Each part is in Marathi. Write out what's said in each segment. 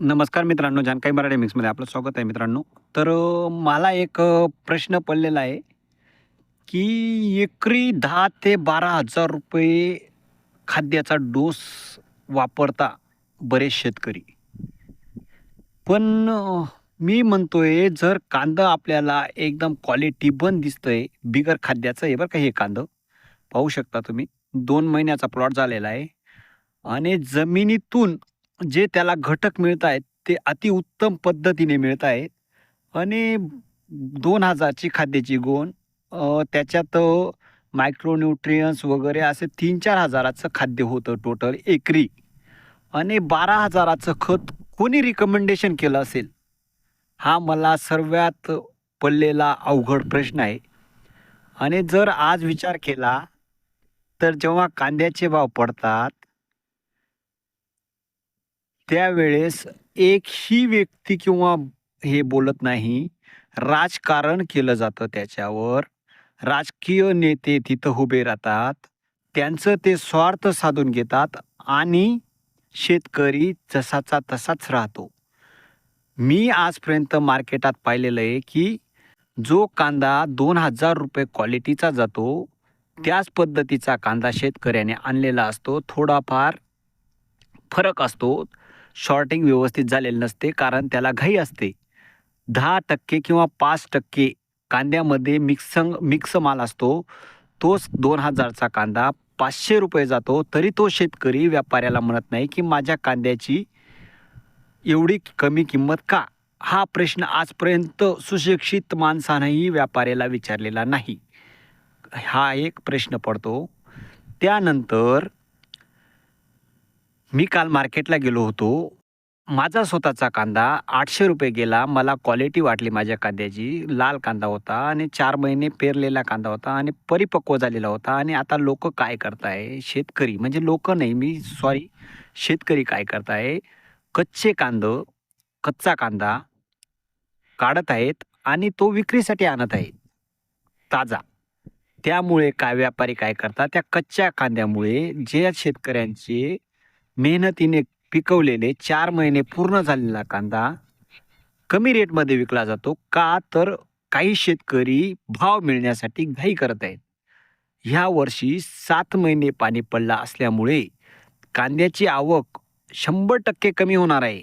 नमस्कार मित्रांनो जानकारी मराठी मिक्समध्ये आपलं स्वागत आहे मित्रांनो. तर मला एक प्रश्न पडलेला आहे की एकरी दहा ते बारा हजार रुपये खाद्याचा डोस वापरता बरेच शेतकरी. पण मी म्हणतोय जर कांदा आपल्याला एकदम क्वालिटी बन दिसतंय बिगर खाद्याचं आहे बरं का हे कांदं. पाहू शकता तुम्ही दोन महिन्याचा प्लॉट झालेला आहे. आणि जमिनीतून जे त्याला घटक मिळत आहेत ते अतिउत्तम पद्धतीने मिळत आहेत. आणि दोन हजारची खाद्याची गोण त्याच्यात मायक्रोन्युट्रियन्स वगैरे असे तीन चार हजाराचं खाद्य होतं टोटल एकरी. आणि बारा हजाराचं खत कोणी रिकमेंडेशन केलं असेल? हा मला सर्वात पडलेला अवघड प्रश्न आहे. आणि जर आज विचार केला तर जेव्हा कांद्याचे भाव पडतात त्यावेळेस एकही व्यक्ती किंवा हे बोलत नाही. राजकारण केलं जातं त्याच्यावर. राजकीय नेते तिथं उभे राहतात. त्यांचं ते स्वार्थ साधून घेतात आणि शेतकरी जसाचा तसाच राहतो. मी आजपर्यंत मार्केटात पाहिलेलं आहे की जो कांदा दोन हजार रुपये क्वालिटीचा जातो त्याच पद्धतीचा कांदा शेतकऱ्याने आणलेला असतो. थोडाफार फरक असतो. शॉर्टिंग व्यवस्थित झालेलं नसते कारण त्याला घाई असते. दहा टक्के किंवा पाच टक्के कांद्यामध्ये मिक्संग मिक्स माल असतो. तोच दोन हजारचा कांदा पाचशे रुपये जातो तरी तो शेतकरी व्यापाऱ्याला म्हणत नाही की माझ्या कांद्याची एवढी कमी किंमत का? हा प्रश्न आजपर्यंत सुशिक्षित माणसानंही व्यापाऱ्याला विचारलेला नाही. हा एक प्रश्न पडतो. त्यानंतर मी काल मार्केटला गेलो होतो. माझा स्वतःचा कांदा आठशे रुपये गेला. मला क्वालिटी वाटली माझ्या कांद्याची. लाल कांदा होता आणि चार महिने पेरलेला कांदा होता आणि परिपक्व झालेला होता. आणि आता लोक काय करताय? शेतकरी म्हणजे लोक नाही मी सॉरी शेतकरी काय करताय? कच्चे कांद कच्चा कांदा काढत आहेत आणि तो विक्रीसाठी आणत आहे ताजा. त्यामुळे काय व्यापारी काय करतात? त्या कच्च्या कांद्यामुळे जे शेतकऱ्यांचे मेहनतीने पिकवलेले चार महिने पूर्ण झालेला कांदा कमी रेटमध्ये विकला जातो का तर काही शेतकरी भाव मिळण्यासाठी घाई करत आहेत. ह्या वर्षी सात महिने पाणी पडला असल्यामुळे कांद्याची आवक शंभर टक्के कमी होणार आहे.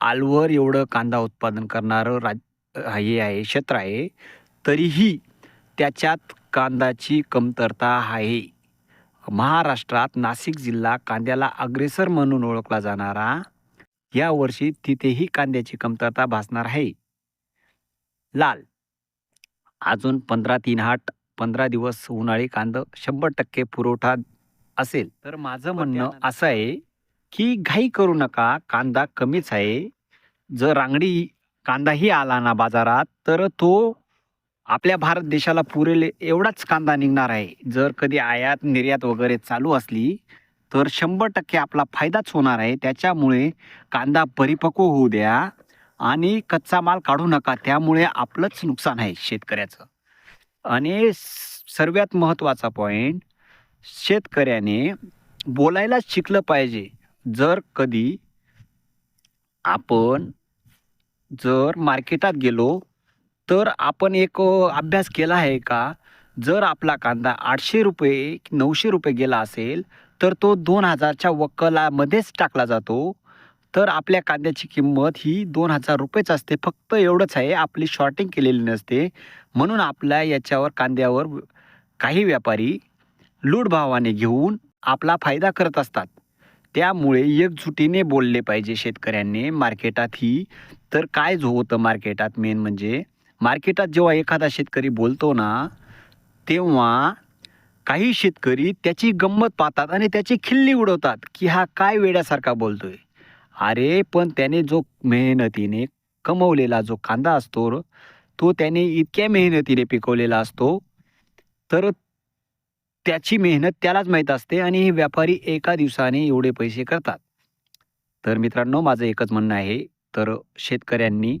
आलवर एवढं कांदा उत्पादन करणारं राज हे आहे क्षेत्र आहे तरीही त्याच्यात कांदाची कमतरता आहे. महाराष्ट्रात नाशिक जिल्हा कांद्याला अग्रेसर म्हणून ओळखला जाणारा या वर्षी तिथेही कांद्याची कमतरता भासणार आहे. लाल. अजून पंधरा तीन हाट पंधरा दिवस उन्हाळी कांद शंभर टक्के पुरवठा असेल. तर माझं म्हणणं असं आहे की घाई करू नका कांदा कमीच आहे. जर रांगडी कांदाही आला ना बाजारात तर तो आपल्या भारत देशाला पुरेल एवढाच कांदा निघणार आहे. जर कधी आयात निर्यात वगैरे चालू असली तर शंभर टक्के आपला फायदाच होणार आहे. त्याच्यामुळे कांदा परिपक्व होऊ द्या आणि कच्चा माल काढू नका. त्यामुळे आपलंच नुकसान आहे शेतकऱ्याचं. आणि सर्वात महत्त्वाचा पॉईंट शेतकऱ्याने बोलायलाच शिकलं पाहिजे. जर कधी आपण जर मार्केटात गेलो तर आपण एक अभ्यास केला आहे का? जर आपला कांदा आठशे रुपये नऊशे रुपये गेला असेल तर तो दोन हजारच्या वक्कलामध्येच टाकला जातो. तर आपल्या कांद्याची किंमत ही दोन हजार रुपयेच असते. फक्त एवढंच आहे आपली शॉर्टिंग केलेली नसते. म्हणून आपल्या याच्यावर कांद्यावर काही व्यापारी लूटभावाने घेऊन आपला फायदा करत असतात. त्यामुळे एकजुटीने बोलले पाहिजे शेतकऱ्यांनी मार्केटातही तर काय जो होतं मार्केटात मेन म्हणजे? मार्केटात जेव्हा एखादा शेतकरी बोलतो ना तेव्हा काही शेतकरी त्याची गंमत पाहतात आणि त्याची खिल्ली उडवतात की हा काय वेड्यासारखा बोलतोय. अरे पण त्याने जो मेहनतीने कमवलेला जो कांदा असतो तो त्याने इतक्या मेहनतीने पिकवलेला असतो तर त्याची मेहनत त्यालाच माहीत असते आणि हे व्यापारी एका दिवसाने एवढे पैसे करतात. तर मित्रांनो माझं एकच म्हणणं आहे तर शेतकऱ्यांनी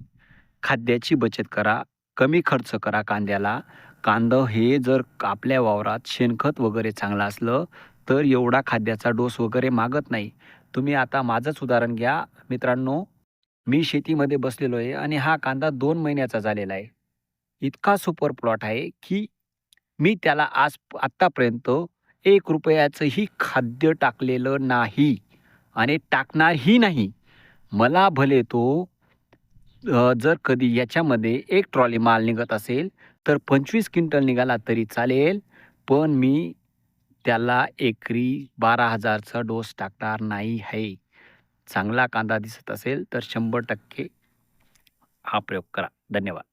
खाद्याची बचत करा कमी खर्च करा कांद्याला कांदं हे जर आपल्या वावरात शेणखत वगैरे चांगलं असलं तर एवढा खाद्याचा डोस वगैरे मागत नाही तुम्ही आता माझंच उदाहरण घ्या मित्रांनो मी शेतीमध्ये बसलेलो आहे आणि हा कांदा दोन महिन्याचा झालेला आहे. इतका सुपर प्लॉट आहे, की मी त्याला आज आत्तापर्यंत एक रुपयाचंही खाद्य टाकलेलं नाही आणि टाकणारही नाही. मला भले तो जर कधी याच्यामध्ये एक ट्रॉली माल निघत असेल, तर 25 क्विंटल निघाला तरी चालेल, पण मी त्याला एकरी बारा हजारचा डोस टाकणार नाही आहे. चांगला कांदा दिसत असेल, तर 100% हा प्रयोग करा. धन्यवाद.